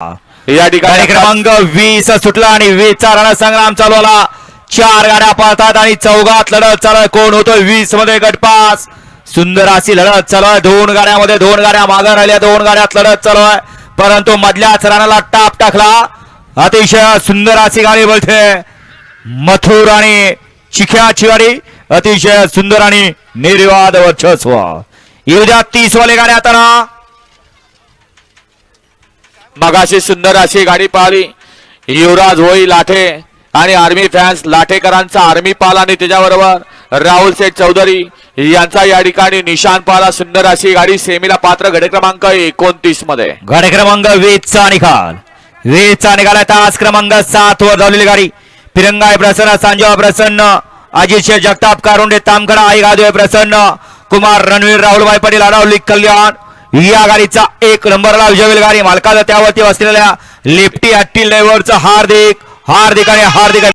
या ठिकाणी क्रमांक वीस सुटला आणि वीसचा रणसंग्राम चालू आला. चार गाड्या पळतात आणि चौघात लढत चालत कोण होतोय वीसमध्ये गटपास? सुंदर अशी लढत चालू आहे. दोन गाड्यामध्ये दोन गाड्या मागे राहिल्या दोन गाड्यात लढत चालू आहे. परंतु मधल्याच रानाला टाप टाकला. अतिशय सुंदर अशी गाडी बोलते. मथुर आणि चिख्याची गाडी अतिशय सुंदर आणि निर्वाद वर्चस्व. येऊ द्या तीस वाले गाड्या आता मगाशी सुंदर अशी गाडी पाहिली. युवराज होई लाठे आणि आर्मी फॅन्स लाठेकरांचा आर्मी पाल आणि त्याच्याबरोबर राहुल सेठ चौधरी यांचा या ठिकाणी निशान पाला. सुंदर अशी गाडी सेमीला पात्र घडे क्रमांक एकोणतीसमध्ये. घडे क्रमांक वीसचा निकाल. वीसचा निकाल आहे. तास क्रमांक सात वर धावलेली गाडी. फिरंगाय प्रसन्न सांजवा प्रसन्न अजित शेठ जगताप कारुंडे तामकडा आई गादवे प्रसन्न कुमार रणवीर राहुलभाई पाटील अडावली कल्याण या गाडीचा एक नंबरला विजय गाडी मालकाचा त्यावरती असलेल्या लिफ्टी हट्टी ड्रायव्हरचं हार्दिक हार्दिक आणि हार्दिक